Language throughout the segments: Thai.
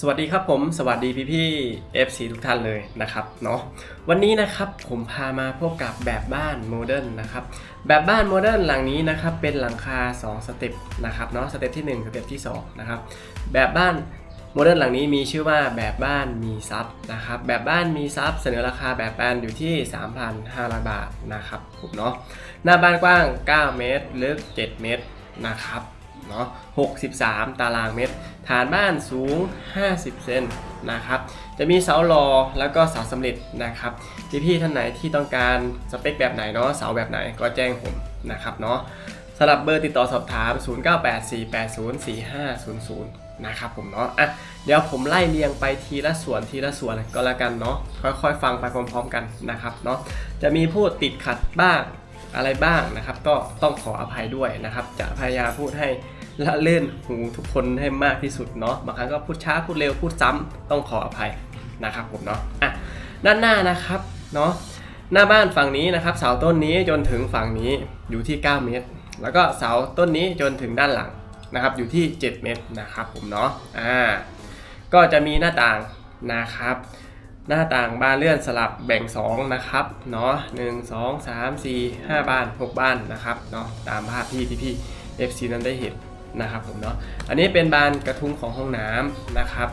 สวัสดีครับผมสวัสดีพี่พี่ FC ทุกท่านเลยนะครับเนาะวันนี้นะครับผมพามาพบกับแบบบ้านโมเดิร์นนะครับแบบบ้านโมเดิร์นหลังนี้นะครับเป็นหลังคา 2 สเต็ปนะครับเนาะสเต็ปที่ 1 สเต็ปที่2นะครับแบบบ้านโมเดิร์นหลังนี้มีชื่อว่าแบบบ้านมีซับนะครับแบบบ้านมีซับเสนอราคาแบบแปลนอยู่ที่ 3,500 บาทนะครับผมเนาะหน้าบ้านกว้าง 9 เมตรลึก 7 เมตรนะครับ เนาะ63 ตารางเมตร ฐานบ้านสูง 50 เซนนะครับ จะมีเสาหลอแล้วก็เสาสำเร็จนะครับพี่ๆท่านไหนที่ต้องการสเปคแบบไหนเนาะเสาแบบไหนก็แจ้งผมนะครับเนาะสำหรับเบอร์ติดต่อสอบถาม 0984804500 นะครับผมเนาะอะเดี๋ยวผมไล่เรียงไปทีละส่วนทีละส่วนก็แล้วกันเนาะค่อยๆ ฟังไปพร้อมๆกันนะครับเนาะจะมีพูดติดขัดบ้าง อะไรบ้างนะครับ ก็ต้องขออภัยด้วยนะครับ จะพยายามพูดให้ละเล่นหูทุกคนให้มากที่สุดเนาะบางครั้งก็พูดช้าพูดเร็วพูดซ้ำต้องขออภัยนะครับผมเนาะอะด้านหน้านะครับเนาะหน้าบ้านฝั่งนี้นะครับเสาต้นนี้จนถึงฝั่งนี้อยู่ที่ 9 เมตร แล้วก็เสาต้นนี้จนถึงด้านหลังนะครับอยู่ที่ 7 เมตรนะครับผมเนาะอ่าก็จะมีหน้าต่างนะครับ หน้าต่างบานเลื่อนสลับแบ่ง 2 นะครับเนาะ1 2 3 4 5บ้าน 6บ้านนะครับเนาะตามภาพที่ที่พี่ FC นั้นได้เห็นนะครับผมเนาะอันนี้เป็นบานกระทุ้งของห้องน้ำนะครับ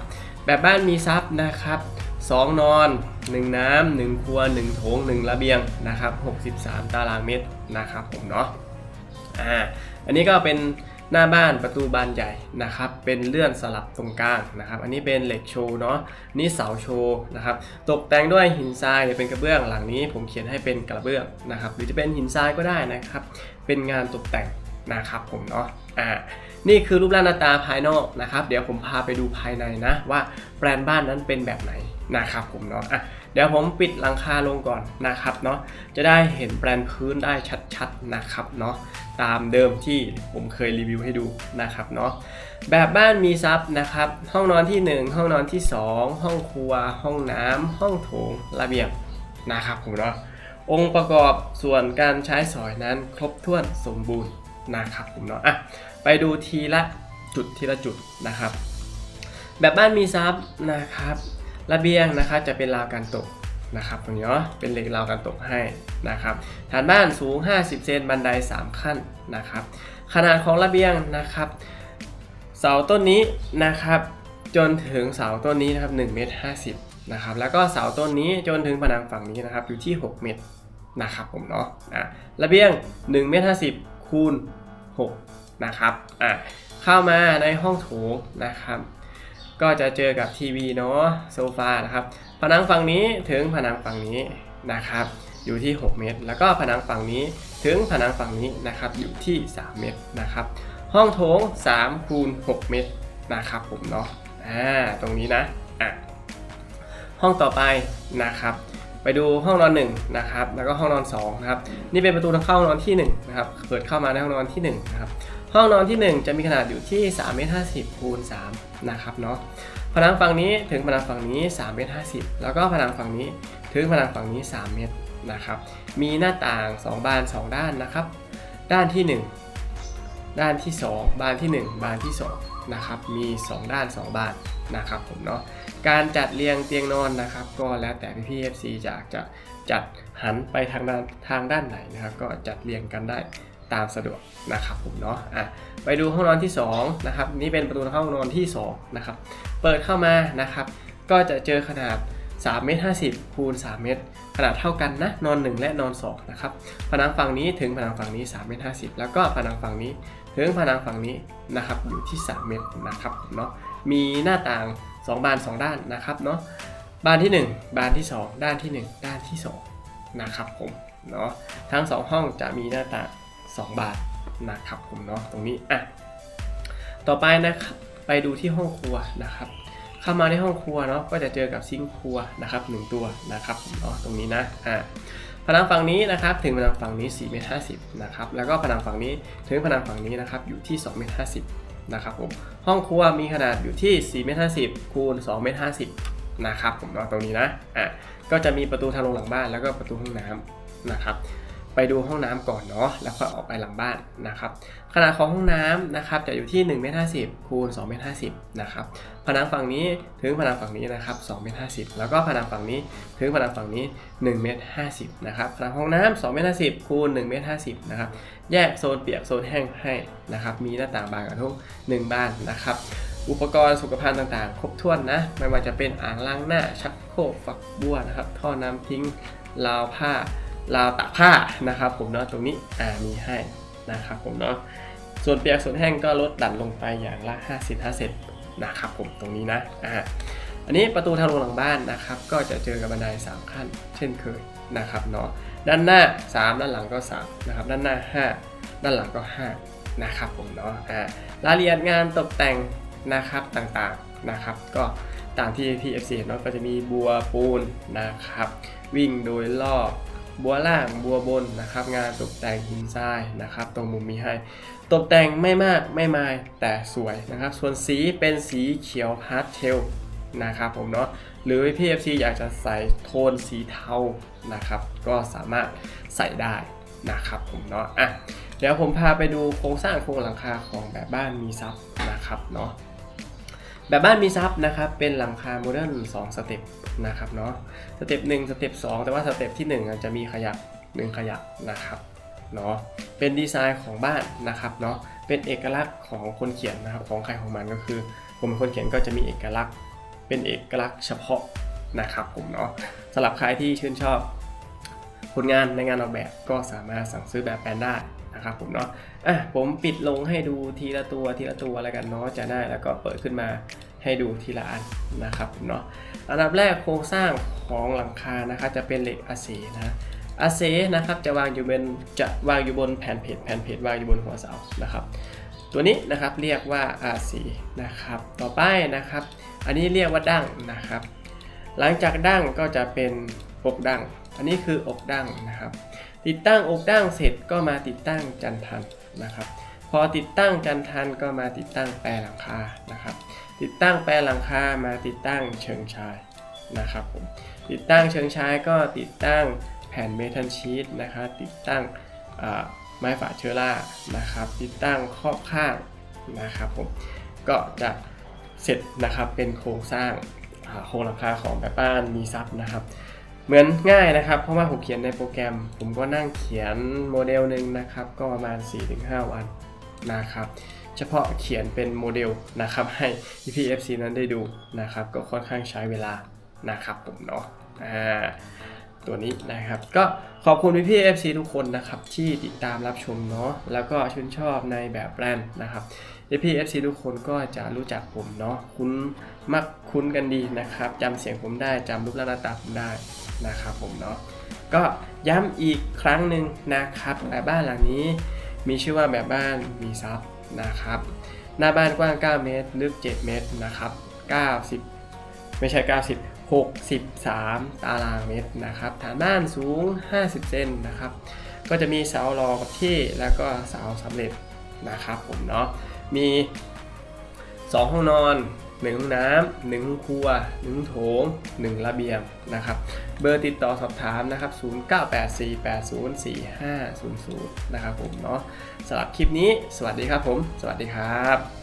แบบบ้านมีซับนะครับ2 นอน 1 น้ำ1ครัว 1 โถง 1 ระเบียงนะครับ63 ตารางเมตรนะครับผมเนาะอ่าอันนี้ก็เป็น หน้าบ้านประตูบานใหญ่นะครับ เป็นเลื่อนสลับตรงกลางนะครับ อันนี้เป็นเหล็กโชว์เนาะนี่เสาโชว์นะครับ ตกแต่งด้วยหินทรายหรือเป็นกระเบื้องหลังนี้ ผมเขียนให้เป็นกระเบื้องนะครับ หรือจะเป็นหินทรายก็ได้นะครับ เป็นงานตกแต่งนะครับผมเนาะอ่านี่คือรูปร่างหน้าตาภายนอกนะครับ เดี๋ยวผมพาไปดูภายในนะ ว่าแปลนบ้านนั้นเป็นแบบไหนนะครับผมเนาะอะ เดี๋ยวผมปิดหลังคาลงก่อนนะครับเนาะจะได้เห็นแปลนพื้นได้ชัดๆนะครับเนาะตามเดิมที่ผมเคยรีวิวให้ดูนะครับเนาะแบบบ้านมีซับนะครับ ห้องนอนที่ 1 ห้องนอนที่ 2 ห้องครัว ห้องน้ำห้องโถงระเบียงนะครับผมเนาะองค์ประกอบส่วนการใช้สอยนั้นครบถ้วนสมบูรณ์นะครับผมเนาะอะไปดูทีละจุดทีละจุดนะครับ แบบบ้านมีซับนะครับ ระเบียงนะครับจะเป็นราวการตกนะครับตรงนี้เนาะเป็นเหล็กราวการตกให้นะครับฐานบ้านสูง 50 เซนบันได 3 ขั้นนะครับ ขนาดของระเบียงนะครับ เสาต้นนี้นะครับจนถึงเสาต้นนี้นะครับ1เมตร50นะครับแล้วก็เสาต้นนี้จนถึงผนังฝั่งนี้นะครับอยู่ที่ 6 เมตรนะครับผมเนาะอะระเบียง1เมตร50คูณ6นะครับอะเข้ามาในห้องโถงนะครับ ก็จะเจอกับทีวีเนาะโซฟานะครับ ผนังฝั่งนี้ถึงผนังฝั่งนี้นะครับ อยู่ที่ 6 เมตร แล้วก็ผนังฝั่งนี้ถึงผนังฝั่งนี้นะครับอยู่ที่ 3 เมตรนะครับ ห้องโถง3คูณ6เมตรนะครับผมเนาะอ่าตรงนี้นะอะห้องต่อไปนะครับ ไปดูห้องนอน1นะครับแล้วก็ห้องนอน2นะครับนี่เป็นประตูทางเข้าห้องนอนที่1นะครับเปิดเข้ามาในห้องนอนที่1นะครับ ห้องนอนที่ 1 จะมีขนาดอยู่ที่3เมตร50คูณ3นะครับเนาะผนังฝั่งนี้ถึงผนังฝั่งนี้3เมตร50 แล้วก็ผนังฝั่งนี้ถึงผนังฝั่งนี้ 3 เมตรนะครับ มีหน้าต่าง 2 บาน 2 ด้านนะครับ ด้านที่ 1 ด้านที่ 2 บานที่ 1 บานที่2นะครับมี 2 ด้าน 2 บานนะครับผมเนาะการจัดเรียงเตียงนอนนะครับ ก็แล้วแต่พี่พี่ๆ FC อยากจะจัดหันไปทางด้านทางด้านไหนนะครับ ก็จัดเรียงกันได้ ตามสะดวกนะครับผมเนาะอะไปดูห้องนอนที่2นะครับนี่เป็นประตูห้องนอนที่2นะครับเปิดเข้ามานะครับ ก็จะเจอขนาด3เมตร50คูณ3เมตรขนาดเท่ากันนะนอน 1 และนอน 2 นะครับ ผนังฝั่งนี้ถึงผนังฝั่งนี้3เมตร50 แล้วก็ผนังฝั่งนี้ถึงผนังฝั่งนี้นะครับอยู่ที่ 3 เมตรนะครับเนาะมีหน้าต่าง 2 บาน 2 ด้านนะครับเนาะบานที่ 1 บานที่ 2 ด้านที่ 1 ด้านที่ 2 นะครับผมเนาะทั้ง 2 ห้องจะมีหน้าต่าง 2 บานนะครับผมเนาะตรงนี้อะต่อไปนะครับไปดูที่ห้องครัวนะครับ เข้ามาในห้องครัวเนาะก็จะเจอกับซิงครัวนะครับหนึ่งตัวนะครับผมเนาะตรงนี้นะอ่าผนังฝั่งนี้นะครับถึงผนังฝั่งนี้4เมตร50นะครับแล้วก็ผนังฝั่งนี้ถึงผนังฝั่งนี้นะครับอยู่ที่2เมตร50นะครับผมห้องครัวมีขนาดอยู่ที่4เมตร50คูณ2เมตร50นะครับผมเนาะตรงนี้นะอะก็จะมีประตูทางลงหลังบ้านแล้วก็ประตูห้องน้ำนะครับ ไปดูห้องน้ำก่อนเนาะแล้วค่อยออกไปหลังบ้านนะครับขนาดของห้องน้ำนะครับจะอยู่ที่1เมตร50คูณ2เมตร50นะครับผนังฝั่งนี้ถึงผนังฝั่งนี้นะครับ2เมตร50แล้วก็ผนังฝั่งนี้ถึงผนังฝั่งนี้1เมตร50นะครับผนังห้องน้ำ2เมตร50คูณ1เมตร50นะครับแยกโซนเปียกโซนแห้งให้นะครับมีหน้าต่างบานกระทุก1บานนะครับอุปกรณ์สุขภัณฑ์ต่างๆ ครบถ้วนนะไม่ว่าจะเป็นอ่างล้างหน้าชักโครกฝักบัวนะครับท่อน้ำทิ้งราวผ้า ราวตากผ้านะครับผมเนาะตรงนี้อ่ามีให้นะครับผมเนาะส่วนเปียกส่วนแห้งก็ลดดันลงไปอย่างละ 50 50นะครับผมตรงนี้นะอ่าอันนี้ประตูทางลงหลังบ้านนะครับ ก็จะเจอกับบันได3ขั้น เช่นเคยนะครับเนาะด้านหน้า 3 ด้านหลังก็3นะครับด้านหน้า 5 ด้านหลังก็ 5 นะครับผมเนาะอ่ารายละเอียดงานตกแต่งนะครับต่างๆนะครับ ก็ตามที่ PFC เนาะก็จะมีบัวปูนนะครับ วิ่งโดยรอบ บัวล่างบัวบนนะครับ งานตกแต่งหินทรายนะครับ ตรงมุมมีให้ ตกแต่งไม่มากไม่มายแต่สวยนะครับ ส่วนสีเป็นสีเขียวพาสเทลนะครับผมเนาะหรือ PFC อยากจะใส่โทนสีเทานะครับ ก็สามารถใส่ได้นะครับผมเนาะอะเดี๋ยวผมพาไปดูโครงสร้างโครงหลังคาของแบบบ้านมีซับนะครับเนาะ แบบบ้านมีซับนะครับเป็นหลังคาโมเดิร์น2สเต็ปนะครับเนาะสเต็ป1สเต็ป2แต่ว่าสเต็ปที่1อะจะมีขยัก1ขยักนะครับเนาะเป็นดีไซน์ของบ้านนะครับเนาะเป็นเอกลักษณ์ของคนเขียนนะครับของใครของมันก็คือ ผมเป็นคนเขียนก็จะมีเอกลักษณ์ เป็นเอกลักษณ์เฉพาะนะครับผมเนาะสำหรับใครที่ชื่นชอบผลงานในงานออกแบบก็สามารถสั่งซื้อแบบแปลนได้ นะครับผมเนาะอะผมปิดลงให้ดูทีละตัวทีละตัวแล้วกันเนาะจะได้แล้วก็เปิดขึ้นมาให้ดูทีละอันนะครับผมเนาะอันดับแรกโครงสร้างของหลังคานะครับจะเป็นเหล็กอาเซนะอาเซนะครับจะวางอยู่บนจะวางอยู่บนแผ่นเพจแผ่นเพจวางอยู่บนหัวเสานะครับ ตัวนี้นะครับเรียกว่า RC นะครับต่อไปนะครับ อันนี้เรียกว่าดั้งนะครับ หลังจากดั้งก็จะเป็นอกดั้ง อันนี้คืออกดั้งนะครับ ติดตั้งอกดั้งเสร็จก็มาติดตั้งจันทันนะครับ พอติดตั้งจันทันก็มาติดตั้งแปรหลังคานะครับ ติดตั้งแปรหลังคามาติดตั้งเชิงชายนะครับผมติดตั้งเชิงชายก็ติดตั้งแผ่นเมทัลชีตนะครับติดตั้งไม้ฝาเชื้อรานะครับ ติดตั้งครอบข้างนะครับผมก็จะเสร็จนะครับเป็นโครงสร้างโครงหลังคาของแบบบ้านมีซับนะครับ เหมือนง่ายนะครับ เพราะว่าผมเขียนในโปรแกรม ผมก็นั่งเขียนโมเดลหนึ่งนะครับ ก็ประมาณ 4-5 วันนะครับ เฉพาะเขียนเป็นโมเดลนะครับ ให้ PFC นั้นได้ดูนะครับ ก็ค่อนข้างใช้เวลานะครับผมเนาะอ่าตัวนี้นะครับ ก็ขอบคุณพี่ FC ทุกคนนะครับที่ติดตามรับชมเนาะแล้วก็ชื่นชอบในแบบแบรนด์นะครับพี่ FC ทุกคนก็จะรู้จักผมเนาะคุ้นมักคุ้นกันดีนะครับจำเสียงผมได้จำรูปร่างหน้าตาผมได้ นะครับผมเนาะก็ย้ำอีกครั้งหนึ่งนะครับแบบบ้านหลังนี้ มีชื่อว่าแบบบ้านมีซับนะครับหน้าบ้านกว้าง 9 เมตร ลึก 7 เมตรนะครับ90 ไม่ใช่ 90 63 ตารางเมตรนะครับฐานบ้านสูง 50 เซนนะครับ ก็จะมีเสารอกับที่แล้วก็เสาสำเร็จนะครับผมเนาะมี 2 ห้องนอน 1ห้องน้ำ1ห้องครัว1โถง 1 ระเบียงนะครับ เบอร์ติดต่อสอบถามนะครับ 0984804500 นะครับผมเนาะสำหรับคลิปนี้ สวัสดีครับผม สวัสดีครับ